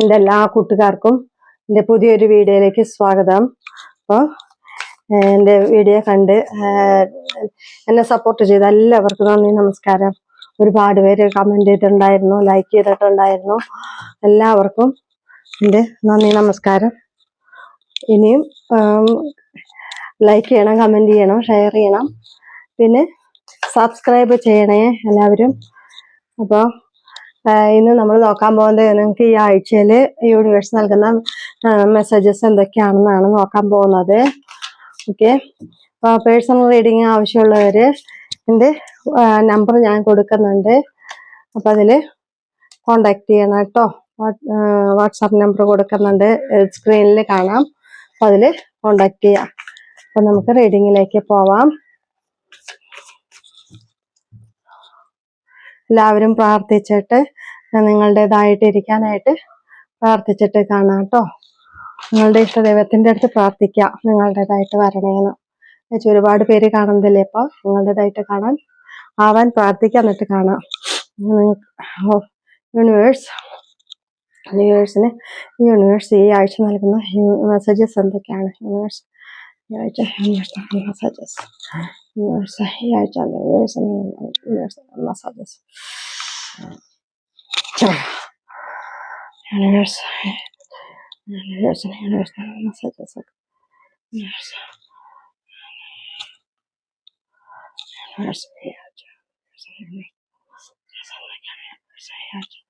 എന്റെ എല്ലാ കൂട്ടുകാർക്കും എന്റെ പുതിയൊരു വീഡിയോയിലേക്ക് സ്വാഗതം. അപ്പോൾ എന്റെ വീഡിയോ കണ്ട് എന്നെ സപ്പോർട്ട് ചെയ്ത എല്ലാവർക്കും നന്ദി നമസ്കാരം. ഒരുപാട് പേര് കമന്റ് ചെയ്തിട്ടുണ്ടായിരുന്നു ലൈക്ക് ചെയ്തിട്ടുണ്ടായിരുന്നു. എല്ലാവർക്കും എന്റെ നന്ദി നമസ്കാരം. ഇനിയും ലൈക്ക് ചെയ്യണം കമന്റ് ചെയ്യണം ഷെയർ ചെയ്യണം. പിന്നെ സബ്സ്ക്രൈബ് ചെയ്യണേ എല്ലാവരും. അപ്പോൾ ഇന്ന് നമ്മൾ നോക്കാൻ പോകുന്നത് നിങ്ങൾക്ക് ഈ ആഴ്ചയിൽ യൂണിവേഴ്സ് നൽകുന്ന മെസ്സേജസ് എന്തൊക്കെയാണെന്നാണ് നോക്കാൻ പോകുന്നത്. ഓക്കെ അപ്പോൾ പേഴ്സണൽ റീഡിങ് ആവശ്യമുള്ളവർ എന്റെ നമ്പർ ഞാൻ കൊടുക്കുന്നുണ്ട്. അപ്പോൾ അതിൽ കോണ്ടാക്ട് ചെയ്യണം കേട്ടോ. വാട്സാപ്പ് നമ്പർ കൊടുക്കുന്നുണ്ട്. സ്ക്രീനിൽ കാണാം. അപ്പോൾ അതിൽ കോണ്ടാക്ട് ചെയ്യാം. അപ്പോൾ നമുക്ക് റീഡിങ്ങിലേക്ക് പോവാം. എല്ലാവരും പ്രാർത്ഥിച്ചിട്ട് നിങ്ങളുടേതായിട്ട് ഇരിക്കാനായിട്ട് പ്രാർത്ഥിച്ചിട്ട് കാണാം കേട്ടോ. നിങ്ങളുടെ ഇഷ്ടദൈവത്തിന്റെ അടുത്ത് പ്രാർത്ഥിക്കാം നിങ്ങളുടേതായിട്ട് വരണേന്ന് എന്നുവെച്ചാൽ ഒരുപാട് പേര് കാണുന്നില്ലേ അപ്പോൾ നിങ്ങളുടേതായിട്ട് കാണാൻ ആവാൻ പ്രാർത്ഥിക്കാം എന്നിട്ട് കാണാം. യൂണിവേഴ്സ് യൂണിവേഴ്സിന് യൂണിവേഴ്സ് ഈ ആഴ്ച നൽകുന്ന മെസ്സേജസ് എന്തൊക്കെയാണ്? യൂണിവേഴ്സ് ഈ ആഴ്ച messages صحيح يرجع للرئيس المسادس universo universo universo massachusetts universo universo universo universo universo universo universo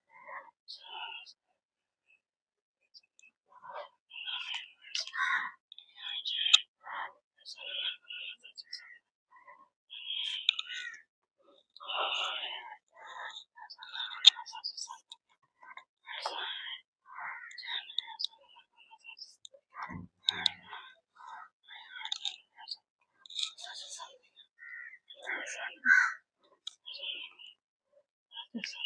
universe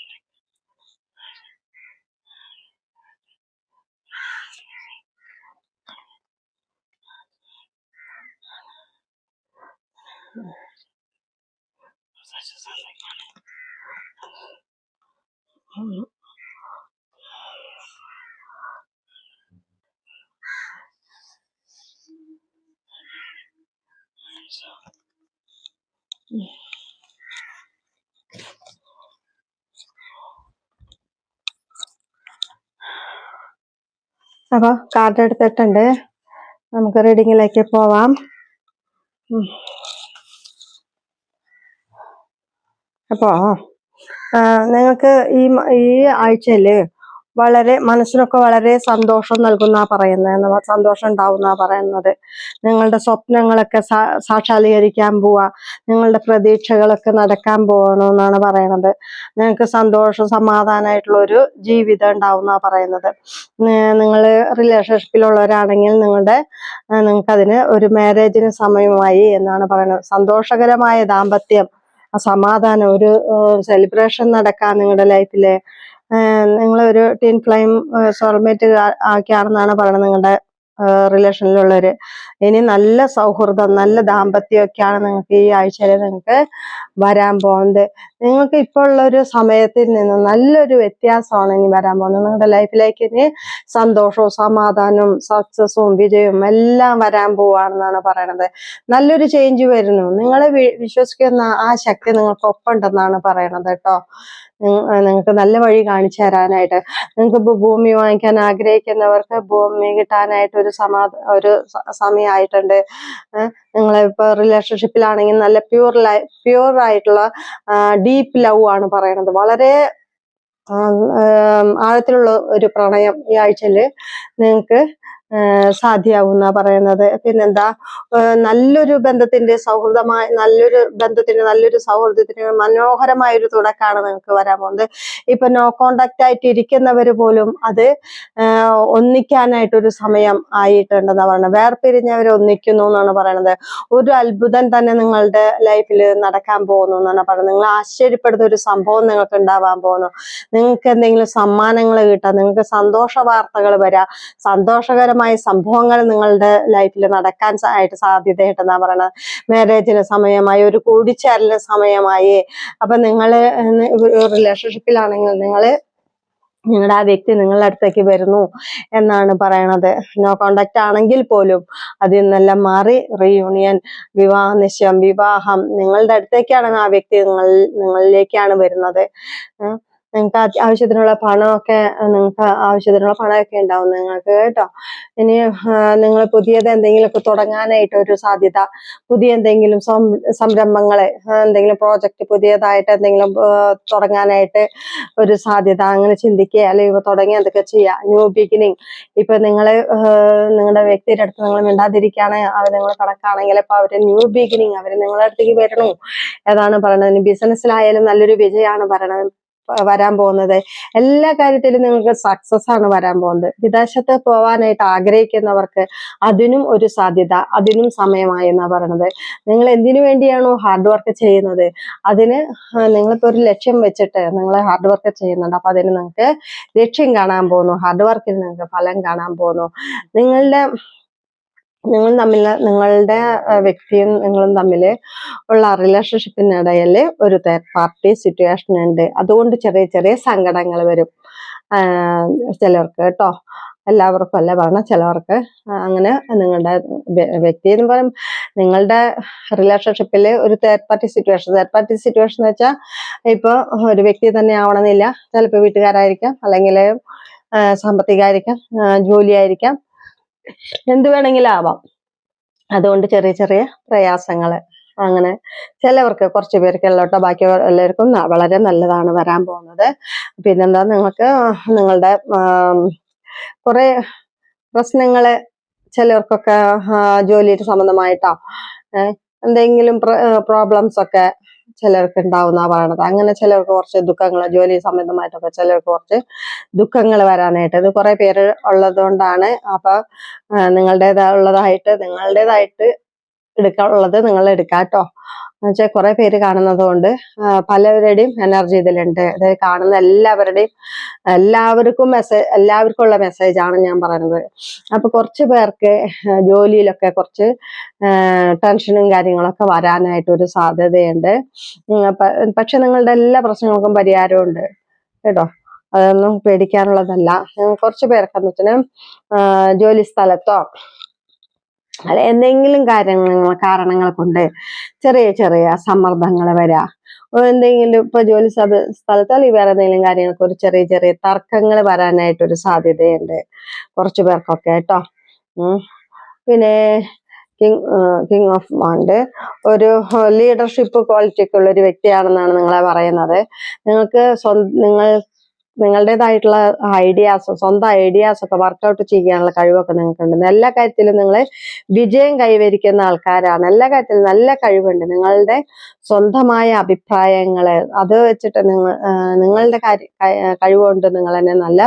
ഈ അപ്പൊ കാർഡ് എടുത്തിട്ടുണ്ട്. നമുക്ക് റീഡിങ്ങിലേക്ക് പോവാം. അപ്പോൾ അപ്പോ നിങ്ങൾക്ക് ഈ ഈ ആഴ്ചയിൽ വളരെ മനസ്സിനൊക്കെ വളരെ സന്തോഷം നൽകുന്ന പറയുന്നത് സന്തോഷം ഉണ്ടാവുന്ന പറയുന്നത്. നിങ്ങളുടെ സ്വപ്നങ്ങളൊക്കെ സാക്ഷാത്കരിക്കാൻ പോവാ. നിങ്ങളുടെ പ്രതീക്ഷകളൊക്കെ നടക്കാൻ പോകണമെന്നാണ് പറയണത്. നിങ്ങൾക്ക് സന്തോഷം സമാധാനമായിട്ടുള്ള ഒരു ജീവിതം ഉണ്ടാവുന്ന പറയുന്നത്. നിങ്ങൾ റിലേഷൻഷിപ്പിലുള്ളവരാണെങ്കിൽ നിങ്ങളുടെ നിങ്ങൾക്ക് അതിന് ഒരു മാരേജിന് സമയമായി എന്നാണ് പറയുന്നത് സന്തോഷകരമായ ദാമ്പത്യം സമാധാനം ഒരു സെലിബ്രേഷൻ നടക്കാൻ നിങ്ങളുടെ ലൈഫിൽ നിങ്ങൾ ഒരു ടീൻ ഫ്ലെയിം സോൾമേറ്റ് ആക്കിയാണെന്നാണ് പറയുന്നത് നിങ്ങളുടെ റിലേഷനിലുള്ളവര്. ഇനി നല്ല സൗഹൃദം നല്ല ദാമ്പത്യമൊക്കെയാണ് നിങ്ങൾക്ക് ഈ ആഴ്ചയിൽ നിങ്ങൾക്ക് വരാൻ പോകുന്നത്. നിങ്ങൾക്ക് ഇപ്പോൾ ഉള്ള ഒരു സമയത്തിൽ നിന്ന് നല്ലൊരു വ്യത്യാസമാണ് ഇനി വരാൻ പോകുന്നത്. നിങ്ങളുടെ ലൈഫിലേക്ക് ഇനി സന്തോഷവും സമാധാനവും സക്സസും വിജയവും എല്ലാം വരാൻ പോവാണെന്നാണ് പറയണത്. നല്ലൊരു ചേഞ്ച് വരുന്നു. നിങ്ങളെ വിശ്വസിക്കുന്ന ആ ശക്തി നിങ്ങൾക്ക് ഒപ്പം ഉണ്ടെന്നാണ് പറയണത് കേട്ടോ. നിങ്ങൾക്ക് നല്ല വഴി കാണിച്ചു തരാനായിട്ട്. നിങ്ങൾക്ക് ഭൂമി വാങ്ങിക്കാൻ ആഗ്രഹിക്കുന്നവർക്ക് ഭൂമി കിട്ടാനായിട്ട് ഒരു സമാ ഒരു സമയമായിട്ടുണ്ട്. നിങ്ങളെ ഇപ്പൊ റിലേഷൻഷിപ്പിലാണെങ്കിൽ നല്ല പ്യൂർ ലൈ പ്യൂർ ആയിട്ടുള്ള ഡീപ്പ് ലവ് ആണ് പറയണത്. വളരെ ആഴത്തിലുള്ള ഒരു പ്രണയം ഈ ആഴ്ചയിൽ നിങ്ങൾക്ക് സാധ്യമാകുന്ന പറയുന്നത്. പിന്നെന്താ നല്ലൊരു ബന്ധത്തിന്റെ സൗഹൃദമായ നല്ലൊരു ബന്ധത്തിന്റെ നല്ലൊരു സൗഹൃദത്തിന് മനോഹരമായ ഒരു തുടക്കമാണ് നിങ്ങൾക്ക് വരാൻ പോകുന്നത്. ഇപ്പൊ നോ കോണ്ടാക്ട് ആയിട്ട് ഇരിക്കുന്നവർ പോലും അത് ഒന്നിക്കാനായിട്ടൊരു സമയം ആയിട്ടുണ്ടെന്നാണ് പറയുന്നത്. വേർപിരിഞ്ഞവർ ഒന്നിക്കുന്നു എന്നാണ് പറയുന്നത് ഒരു അത്ഭുതം തന്നെ നിങ്ങളുടെ ലൈഫിൽ നടക്കാൻ പോകുന്നു എന്നാണ് പറയുന്നത്. നിങ്ങൾ ആശ്ചര്യപ്പെടുന്ന ഒരു സംഭവം നിങ്ങൾക്ക് ഉണ്ടാവാൻ പോകുന്നു. നിങ്ങൾക്ക് എന്തെങ്കിലും സമ്മാനങ്ങൾ കിട്ടാം. നിങ്ങൾക്ക് സന്തോഷ വാർത്തകൾ വരാം. സന്തോഷകരമായ സംഭവങ്ങൾ നിങ്ങളുടെ ലൈഫിൽ നടക്കാൻ ആയിട്ട് ആയിട്ട് സാധ്യതയുണ്ടെന്നാ പറയണത്. മാരേജിന് സമയമായി ഒരു കൂടിച്ചേരലിന് സമയമായി. അപ്പൊ നിങ്ങൾ റിലേഷൻഷിപ്പിലാണെങ്കിൽ നിങ്ങൾ നിങ്ങളുടെ ആ വ്യക്തി നിങ്ങളുടെ അടുത്തേക്ക് വരുന്നു എന്നാണ് പറയണത്. നോ കോണ്ടാക്ട് ആണെങ്കിൽ പോലും അതിൽ നിന്നെല്ലാം മാറി റീയൂണിയൻ വിവാഹ നിശ്ചയം വിവാഹം നിങ്ങളുടെ അടുത്തേക്കാണ് ആ വ്യക്തി നിങ്ങൾ നിങ്ങളിലേക്കാണ് വരുന്നത്. നിങ്ങൾക്ക് ആവശ്യത്തിനുള്ള പണമൊക്കെ നിങ്ങൾക്ക് ആവശ്യത്തിനുള്ള പണമൊക്കെ ഉണ്ടാവും നിങ്ങൾക്ക് കേട്ടോ. ഇനി നിങ്ങൾ പുതിയത് എന്തെങ്കിലുമൊക്കെ തുടങ്ങാനായിട്ട് ഒരു സാധ്യത പുതിയ എന്തെങ്കിലും സംരംഭങ്ങളെ എന്തെങ്കിലും പ്രോജക്റ്റ് പുതിയതായിട്ട് എന്തെങ്കിലും തുടങ്ങാനായിട്ട് ഒരു സാധ്യത അങ്ങനെ ചിന്തിക്കുക അല്ലെങ്കിൽ ഇപ്പൊ തുടങ്ങി എന്തൊക്കെ ചെയ്യുക ന്യൂ ബിഗിനിങ് ഇപ്പൊ നിങ്ങൾ നിങ്ങളുടെ വ്യക്തിയുടെ അടുത്ത് നിങ്ങൾ മിണ്ടാതിരിക്കുകയാണ് അവർ നിങ്ങൾ കണക്കാണെങ്കിൽ ഇപ്പൊ അവർ ന്യൂ ബിഗിനിങ് അവർ നിങ്ങളുടെ അടുത്തേക്ക് വരണോ. ഏതാണ് പറയണത് ബിസിനസ്സിലായാലും നല്ലൊരു വിജയമാണ് പറയണത് വരാൻ പോകുന്നത്. എല്ലാ കാര്യത്തിലും നിങ്ങൾക്ക് സക്സസ് ആണ് വരാൻ പോകുന്നത്. വിദേശത്ത് പോവാനായിട്ട് ആഗ്രഹിക്കുന്നവർക്ക് അതിനും ഒരു സാധ്യത അതിനും സമയമായി എന്നാ പറയണത്. നിങ്ങൾ എന്തിനു വേണ്ടിയാണോ ഹാർഡ് വർക്ക് ചെയ്യുന്നത്? അതിന് ആ, നിങ്ങളിപ്പോ ഒരു ലക്ഷ്യം വെച്ചിട്ട് നിങ്ങൾ ഹാർഡ് വർക്ക് ചെയ്യുന്നുണ്ട്. അപ്പൊ അതിന് നിങ്ങൾക്ക് ലക്ഷ്യം കാണാൻ പോകുന്നു. ഹാർഡ് വർക്കിന് നിങ്ങൾക്ക് ഫലം കാണാൻ പോകുന്നു. നിങ്ങളുടെ നിങ്ങൾ തമ്മിൽ നിങ്ങളുടെ വ്യക്തിയും നിങ്ങളും തമ്മിൽ ഉള്ള റിലേഷൻഷിപ്പിനിടയിൽ ഒരു തേർഡ് പാർട്ടി സിറ്റുവേഷൻ ഉണ്ട്. അതുകൊണ്ട് ചെറിയ ചെറിയ സങ്കടങ്ങൾ വരും. ചിലർക്ക് കേട്ടോ എല്ലാവർക്കും അല്ല പറഞ്ഞ ചിലവർക്ക് അങ്ങനെ നിങ്ങളുടെ വ്യക്തി എന്ന് പറയും നിങ്ങളുടെ റിലേഷൻഷിപ്പിൽ ഒരു third party situation third party situation എന്ന് വെച്ചാൽ ഇപ്പോൾ ഒരു വ്യക്തി തന്നെ ആവണമെന്നില്ല. ചിലപ്പോൾ വീട്ടുകാരായിരിക്കാം അല്ലെങ്കിൽ സാമ്പത്തികമായിരിക്കാം ജോലിയായിരിക്കാം. എന്ത് വേണമെങ്കിലും ആവാം. അതുകൊണ്ട് ചെറിയ ചെറിയ പ്രയാസങ്ങൾ അങ്ങനെ ചിലവർക്ക് കുറച്ച് പേർക്കുള്ളോട്ടോ ബാക്കി എല്ലാവർക്കും വളരെ നല്ലതാണ് വരാൻ പോകുന്നത്. പിന്നെന്താ നിങ്ങൾക്ക് നിങ്ങളുടെ കുറെ പ്രശ്നങ്ങൾ ചിലർക്കൊക്കെ ജോലിയുടെ സംബന്ധമായിട്ടോ എന്തെങ്കിലും പ്രോബ്ലംസ് ഒക്കെ ചിലർക്ക് ഉണ്ടാവുന്ന പറയണത് അങ്ങനെ ചിലർക്ക് കുറച്ച് ദുഃഖങ്ങൾ ജോലി സംബന്ധമായിട്ടൊക്കെ ചിലർക്ക് കുറച്ച് ദുഃഖങ്ങൾ വരാനായിട്ട്. ഇത് കുറെ പേര് ഉള്ളത് കൊണ്ടാണ് അപ്പൊ നിങ്ങളുടേതായുള്ളതായിട്ട് നിങ്ങളുടേതായിട്ട് എടുക്കാനുള്ളത് നിങ്ങൾ എടുക്കാട്ടോ. എന്നുവെച്ചാൽ കുറെ പേര് കാണുന്നത് കൊണ്ട് പലവരുടെയും എനർജി ഇതിലുണ്ട്. അതായത് കാണുന്ന എല്ലാവരുടെയും എല്ലാവർക്കും മെസ്സേജ് എല്ലാവർക്കും ഉള്ള മെസ്സേജ് ആണ് ഞാൻ പറയുന്നത്. അപ്പൊ കുറച്ച് പേർക്ക് ജോലിയിലൊക്കെ കുറച്ച് ടെൻഷനും കാര്യങ്ങളൊക്കെ വരാനായിട്ട് ഒരു സാധ്യതയുണ്ട് പക്ഷെ നിങ്ങളുടെ എല്ലാ പ്രശ്നങ്ങൾക്കും പരിഹാരമുണ്ട്. കേട്ടോ? അതൊന്നും പേടിക്കാനുള്ളതല്ല. കുറച്ച് പേർക്ക് എന്ന് വെച്ചാൽ ജോലി സ്ഥലത്തോ അല്ല എന്തെങ്കിലും കാര്യങ്ങൾ കാരണങ്ങൾ കൊണ്ട് ചെറിയ ചെറിയ സമ്മർദ്ദങ്ങൾ വരാ. എന്തെങ്കിലും ഇപ്പൊ ജോലി സ്ഥല സ്ഥലത്തോ അല്ലെങ്കിൽ വേറെ എന്തെങ്കിലും കാര്യങ്ങൾക്ക് ഒരു ചെറിയ ചെറിയ തർക്കങ്ങൾ വരാനായിട്ട് ഒരു സാധ്യതയുണ്ട്. കുറച്ചു പേർക്കൊക്കെ കേട്ടോ. പിന്നെ കിങ് കിങ് ഓഫ് മാണ്ട് ഒരു ലീഡർഷിപ്പ് ക്വാളിറ്റിയൊക്കെ ഉള്ള ഒരു വ്യക്തിയാണെന്നാണ് നിങ്ങളെ പറയുന്നത്. നിങ്ങൾക്ക് സ്വന്തം നിങ്ങൾ നിങ്ങളുടേതായിട്ടുള്ള ഐഡിയാസ് സ്വന്തം ഐഡിയാസ് ഒക്കെ വർക്കൗട്ട് ചെയ്യാനുള്ള കഴിവൊക്കെ നിങ്ങൾക്കുണ്ട്. എല്ലാ കാര്യത്തിലും നിങ്ങൾ വിജയം കൈവരിക്കുന്ന ആൾക്കാരാണ്. എല്ലാ കാര്യത്തിലും നല്ല കഴിവുണ്ട്. നിങ്ങളുടെ സ്വന്തമായ അഭിപ്രായങ്ങളെ അത് വെച്ചിട്ട് നിങ്ങൾ നിങ്ങളുടെ കാര്യ കഴിവുകൊണ്ട് നിങ്ങൾ എന്നെ നല്ല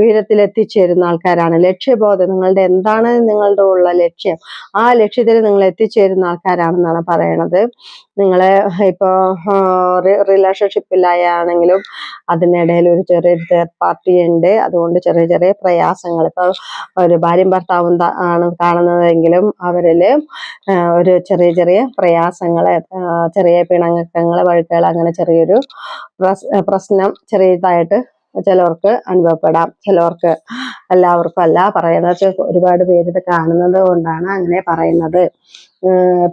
ഉയരത്തിൽ എത്തിച്ചേരുന്ന ആൾക്കാരാണ്. ലക്ഷ്യബോധം നിങ്ങളുടെ എന്താണ് നിങ്ങളുടെ ഉള്ള ലക്ഷ്യം ആ ലക്ഷ്യത്തിൽ നിങ്ങൾ എത്തിച്ചേരുന്ന ആൾക്കാരാണെന്നാണ് പറയണത്. നിങ്ങളെ ഇപ്പോ റിലേഷൻഷിപ്പിലായാണെങ്കിലും അതിനിടയിൽ ഒരു ചെറിയൊരു തേർഡ് പാർട്ടി ഉണ്ട്. അതുകൊണ്ട് ചെറിയ ചെറിയ പ്രയാസങ്ങൾ. ഇപ്പൊ ഒരു ഭാര്യയും ഭർത്താവും ആണ് കാണുന്നതെങ്കിലും അവരിൽ ഒരു ചെറിയ ചെറിയ പ്രയാസങ്ങൾ ചെറിയ പിണക്കങ്ങൾ വഴുക്കുകൾ അങ്ങനെ ചെറിയൊരു പ്രശ്നം ചെറിയതായിട്ട് ചിലവർക്ക് അനുഭവപ്പെടാം. ചിലവർക്ക് എല്ലാവർക്കും അല്ല പറയുന്നത്. ഒരുപാട് പേര് ഇത് കാണുന്നത് കൊണ്ടാണ് അങ്ങനെ പറയുന്നത്.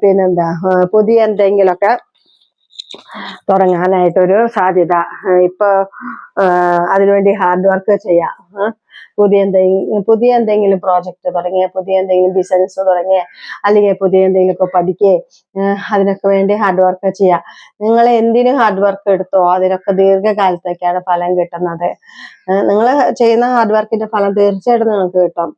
പിന്നെന്താ? പുതിയ എന്തെങ്കിലുമൊക്കെ തുടങ്ങാനായിട്ടൊരു സാധ്യത. ഇപ്പൊ അതിനുവേണ്ടി ഹാർഡ് വർക്ക് ചെയ്യാം. പുതിയ എന്തെങ്കിലും പുതിയ എന്തെങ്കിലും പ്രോജക്റ്റ് തുടങ്ങിയ പുതിയ എന്തെങ്കിലും ബിസിനസ് തുടങ്ങിയ അല്ലെങ്കിൽ പുതിയ എന്തെങ്കിലും ഒക്കെ പഠിക്കേ അതിനൊക്കെ വേണ്ടി ഹാർഡ് വർക്ക് ചെയ്യാം. നിങ്ങൾ എന്തിനു ഹാർഡ് വർക്ക് എടുത്തോ അതിനൊക്കെ ദീർഘകാലത്തേക്കാണ് ഫലം കിട്ടുന്നത്. നിങ്ങൾ ചെയ്യുന്ന ഹാർഡ് വർക്കിന്റെ ഫലം തീർച്ചയായിട്ടും നിങ്ങൾക്ക് കിട്ടും.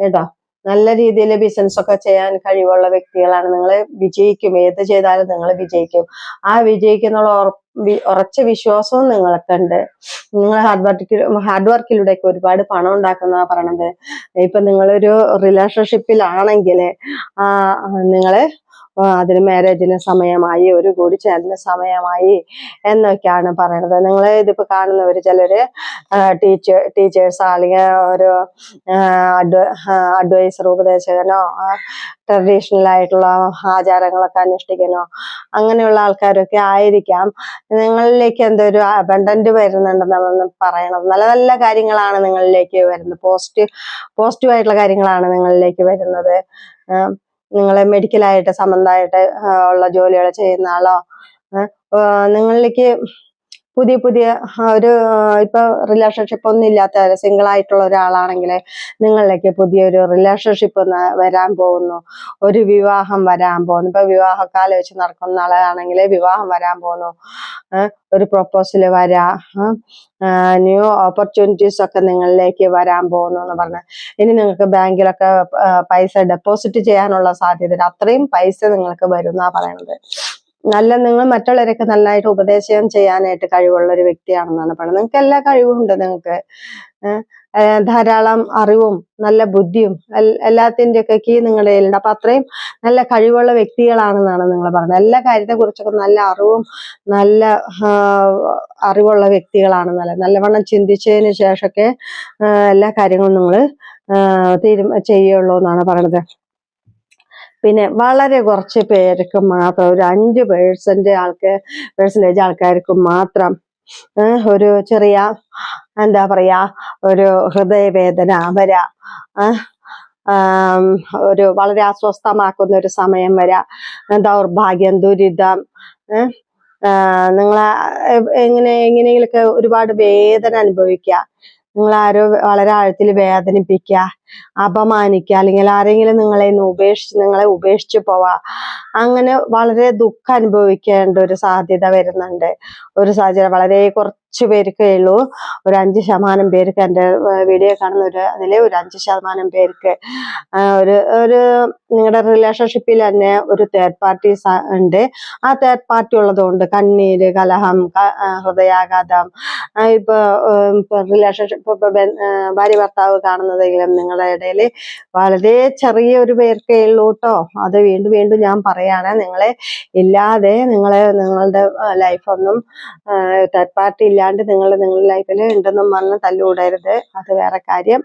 കേട്ടോ? നല്ല രീതിയിൽ ബിസിനസ് ഒക്കെ ചെയ്യാൻ കഴിവുള്ള വ്യക്തികളാണ്. നിങ്ങൾ വിജയിക്കും. ഏത് ചെയ്താലും നിങ്ങൾ വിജയിക്കും. ആ വിജയിക്കുന്നുള്ള ഉറ- ഉറച്ച വിശ്വാസവും നിങ്ങൾക്കുണ്ട്. നിങ്ങൾ ഹാർഡ് വർക്ക് ഹാർഡ് വർക്കിലൂടെ ഒക്കെ ഒരുപാട് പണം ഉണ്ടാക്കുന്ന പറയണത്. ഇപ്പൊ നിങ്ങളൊരു റിലേഷൻഷിപ്പിലാണെങ്കിൽ ആ, അതിന് മാരേജിന് സമയമായി ഒരു കൂടി ചേരുന്ന സമയമായി എന്നൊക്കെയാണ് പറയണത്. നിങ്ങൾ ഇതിപ്പോ കാണുന്നവർ ചിലര് ടീച്ചർ ടീച്ചേഴ്സ് അല്ലെങ്കിൽ ഒരു അഡ്വൈസർ ഉപദേശകനോ ട്രഡീഷണൽ ആയിട്ടുള്ള ആചാരങ്ങളൊക്കെ അനുഷ്ഠിക്കണോ അങ്ങനെയുള്ള ആൾക്കാരൊക്കെ ആയിരിക്കാം. നിങ്ങളിലേക്ക് എന്തൊരു അബണ്ടന്റ് വരുന്നുണ്ടെന്നാണ് പറയണത്. നല്ല നല്ല കാര്യങ്ങളാണ് നിങ്ങളിലേക്ക് വരുന്നത്. പോസിറ്റീവ് പോസിറ്റീവ് ആയിട്ടുള്ള കാര്യങ്ങളാണ് നിങ്ങളിലേക്ക് വരുന്നത്. ആഹ് നിങ്ങളെ മെഡിക്കലായിട്ട് സംബന്ധമായിട്ട് ഉള്ള ജോലികൾ ചെയ്യുന്ന ആളോ നിങ്ങളിലേക്ക് പുതിയ പുതിയ ഒരു ഇപ്പൊ റിലേഷൻഷിപ്പ് ഒന്നും ഇല്ലാത്ത സിംഗിൾ ആയിട്ടുള്ള ഒരാളാണെങ്കിൽ നിങ്ങളിലേക്ക് പുതിയൊരു റിലേഷൻഷിപ്പ് വരാൻ പോകുന്നു. ഒരു വിവാഹം വരാൻ പോകുന്നു. ഇപ്പൊ വിവാഹക്കാലം വെച്ച് നടക്കുന്ന ആളാണെങ്കിൽ വിവാഹം വരാൻ പോകുന്നു. ഒരു പ്രൊപ്പോസൽ വരാ ന്യൂ ഓപ്പർച്യൂണിറ്റീസ് ഒക്കെ നിങ്ങളിലേക്ക് വരാൻ പോകുന്നു എന്ന് പറഞ്ഞ. ഇനി നിങ്ങൾക്ക് ബാങ്കിലൊക്കെ പൈസ ഡെപ്പോസിറ്റ് ചെയ്യാനുള്ള സാധ്യത അത്രയും പൈസ നിങ്ങൾക്ക് വരും എന്നാ പറയണത്. നല്ല നിങ്ങൾ മറ്റുള്ളവരൊക്കെ നന്നായിട്ട് ഉപദേശം ചെയ്യാനായിട്ട് കഴിവുള്ള ഒരു വ്യക്തിയാണെന്നാണ് പറയുന്നത്. നിങ്ങൾക്ക് എല്ലാ കഴിവും ഉണ്ട് നിങ്ങൾക്ക്. ധാരാളം അറിവും നല്ല ബുദ്ധിയും എല്ലാത്തിന്റെ ഒക്കെ കീ നിങ്ങളുടെ കയ്യിലുണ്ട് അപ്പൊ അത്രയും നല്ല കഴിവുള്ള വ്യക്തികളാണെന്നാണ് നിങ്ങൾ പറഞ്ഞത് എല്ലാ കാര്യത്തെ കുറിച്ചൊക്കെ നല്ല അറിവും നല്ല അറിവുള്ള വ്യക്തികളാണ് നല്ല നല്ലവണ്ണം ചിന്തിച്ചതിന് ശേഷമൊക്കെ എല്ലാ കാര്യങ്ങളും നിങ്ങൾ തീരുമാ ചെയ്യുള്ളൂ എന്നാണ് പറയണത് പിന്നെ വളരെ കുറച്ച് പേർക്ക് മാത്രം ഒരു അഞ്ച് പേഴ്സന്റ് ആൾക്ക് പേഴ്സന്റേജ് ആൾക്കാർക്ക് മാത്രം ഒരു ചെറിയ എന്താ പറയാ ഒരു ഹൃദയവേദന വരാ ഒരു വളരെ അസ്വസ്ഥമാക്കുന്ന ഒരു സമയം വരാ ദൗർഭാഗ്യം ദുരിതം നിങ്ങൾ എങ്ങനെ എങ്ങനെയെങ്കിലൊക്കെ ഒരുപാട് വേദന അനുഭവിക്കുക നിങ്ങളാരോ വളരെ ആഴത്തിൽ വേദനിപ്പിക്കുക അപമാനിക്കുക അല്ലെങ്കിൽ ആരെങ്കിലും നിങ്ങളെ ഉപേക്ഷിച്ച് നിങ്ങളെ ഉപേക്ഷിച്ച് പോവാ. അങ്ങനെ വളരെ ദുഃഖം അനുഭവിക്കേണ്ട ഒരു സാധ്യത വരുന്നുണ്ട്. ഒരു സാഹചര്യം വളരെ കുറച്ച് പേർക്കേ ഉള്ളൂ. ഒരു അഞ്ച് ശതമാനം പേർക്ക് എന്റെ വീഡിയോ കാണുന്ന ഒരു അതിലെ ഒരു അഞ്ച് ശതമാനം പേർക്ക് ഒരു ഒരു നിങ്ങളുടെ റിലേഷൻഷിപ്പിൽ തന്നെ ഒരു തേർഡ് പാർട്ടി ഉണ്ട്. ആ തേർഡ് പാർട്ടി ഉള്ളതുകൊണ്ട് കണ്ണീര് കലഹം ഹൃദയാഘാതം ഇപ്പൊ റിലേഷൻഷിപ്പ് ഇപ്പൊ ഭാര്യ ഭർത്താവ് കാണുന്നതെങ്കിലും നിങ്ങളുടെ ഇടയിൽ വളരെ ചെറിയ ഒരു പേർക്കേ ഉള്ളൂ കേട്ടോ അത് വീണ്ടും വീണ്ടും ഞാൻ പറയാണ്. നിങ്ങളെ ഇല്ലാതെ നിങ്ങളെ നിങ്ങളുടെ ലൈഫൊന്നും തേർഡ് പാർട്ടി ഇല്ലാണ്ട് നിങ്ങൾ നിങ്ങളുടെ ലൈഫിൽ ഉണ്ടെന്നും പറഞ്ഞ് തല്ലുകൂടരുത്. അത് വേറെ കാര്യം.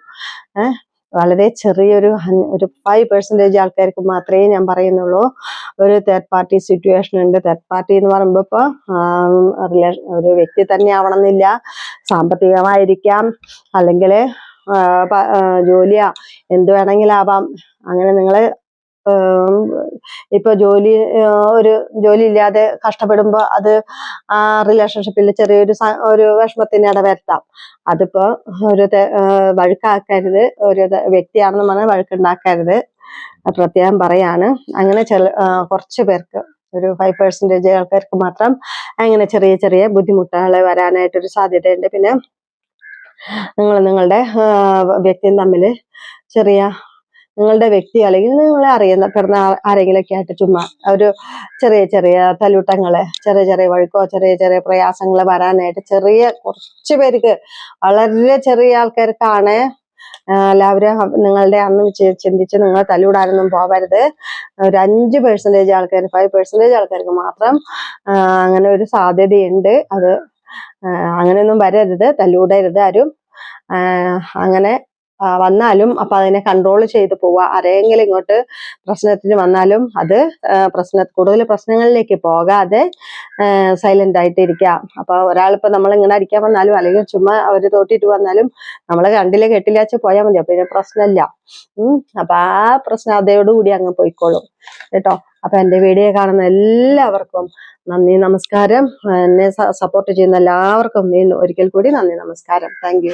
വളരെ ചെറിയൊരു ഒരു ഫൈവ് പെർസെന്റേജ് ആൾക്കാർക്ക് മാത്രമേ ഞാൻ പറയുന്നുള്ളൂ. ഒരു തേർഡ് പാർട്ടി സിറ്റുവേഷൻ ഉണ്ട്. തേർഡ് പാർട്ടി എന്ന് പറയുമ്പോൾ ഇപ്പോൾ റിലേഷൻ ഒരു വ്യക്തി തന്നെ ആവണമെന്നില്ല. സാമ്പത്തികമായിരിക്കാം. അല്ലെങ്കിൽ ജോലിയാ. എന്ത് വേണമെങ്കിലാവാം അങ്ങനെ നിങ്ങൾ ഇപ്പൊ ജോലി ഒരു ജോലി ഇല്ലാതെ കഷ്ടപ്പെടുമ്പോ അത് ആ റിലേഷൻഷിപ്പിൽ ചെറിയൊരു ഒരു വിഷമത്തിന് ഇടവരുത്താം. അതിപ്പോ ഒരു വഴുക്കാക്കരുത്. ഒരു വ്യക്തിയാണെന്ന് പറഞ്ഞാൽ വഴുക്കുണ്ടാക്കരുത്. പ്രത്യേകം പറയാണ്. അങ്ങനെ ചില കുറച്ച് പേർക്ക് ഒരു ഫൈവ് പെർസെന്റേജ് ആൾക്കാർക്ക് മാത്രം അങ്ങനെ ചെറിയ ചെറിയ ബുദ്ധിമുട്ടുകൾ വരാനായിട്ടൊരു സാധ്യതയുണ്ട്. പിന്നെ നിങ്ങൾ നിങ്ങളുടെ വ്യക്തിയും തമ്മിൽ ചെറിയ നിങ്ങളുടെ വ്യക്തി അല്ലെങ്കിൽ നിങ്ങളെ അറിയുന്ന പിറന്ന ആരെങ്കിലൊക്കെ ആയിട്ട് ചുമ്മാ ഒരു ചെറിയ ചെറിയ തലൂട്ടങ്ങൾ ചെറിയ ചെറിയ വഴുക്കോ ചെറിയ ചെറിയ പ്രയാസങ്ങൾ വരാനായിട്ട് ചെറിയ കുറച്ച് പേർക്ക് വളരെ ചെറിയ ആൾക്കാർക്കാണ് എല്ലാവരും നിങ്ങളുടെ അന്ന് ചിന്തിച്ച് നിങ്ങൾ തലൂടാനൊന്നും പോവരുത്. ഒരു അഞ്ച് പെർസെന്റേജ് ആൾക്കാർ ഫൈവ് പെർസെന്റേജ് ആൾക്കാർക്ക് മാത്രം അങ്ങനെ ഒരു സാധ്യതയുണ്ട്. അത് അങ്ങനെയൊന്നും വരരുത് തല്ലൂടരുത് ആരും. അങ്ങനെ വന്നാലും അപ്പൊ അതിനെ കൺട്രോൾ ചെയ്ത് പോവുക ആരെങ്കിലും ഇങ്ങോട്ട് പ്രശ്നത്തിന് വന്നാലും അത് പ്രശ്ന കൂടുതൽ പ്രശ്നങ്ങളിലേക്ക് പോകാതെ സൈലന്റ് ആയിട്ട് ഇരിക്കുക അപ്പൊ ഒരാളിപ്പോ നമ്മൾ ഇങ്ങനെ അടിക്കാൻ വന്നാലും അല്ലെങ്കിൽ ചുമ്മാ അവർ തോട്ടിട്ട് വന്നാലും നമ്മൾ കണ്ടില്ല കെട്ടില്ലാച്ച് പോയാൽ മതി. അപ്പൊ പ്രശ്നമില്ല ഉം അപ്പൊ ആ പ്രശ്നം അതോടുകൂടി അങ്ങ് പോയിക്കോളും. കേട്ടോ? അപ്പൊ എന്റെ വീഡിയോ കാണുന്ന എല്ലാവർക്കും നന്ദി നമസ്കാരം. എന്നെ സപ്പോർട്ട് ചെയ്യുന്ന എല്ലാവർക്കും വീണ്ടും ഒരിക്കൽ കൂടി നന്ദി നമസ്കാരം. താങ്ക്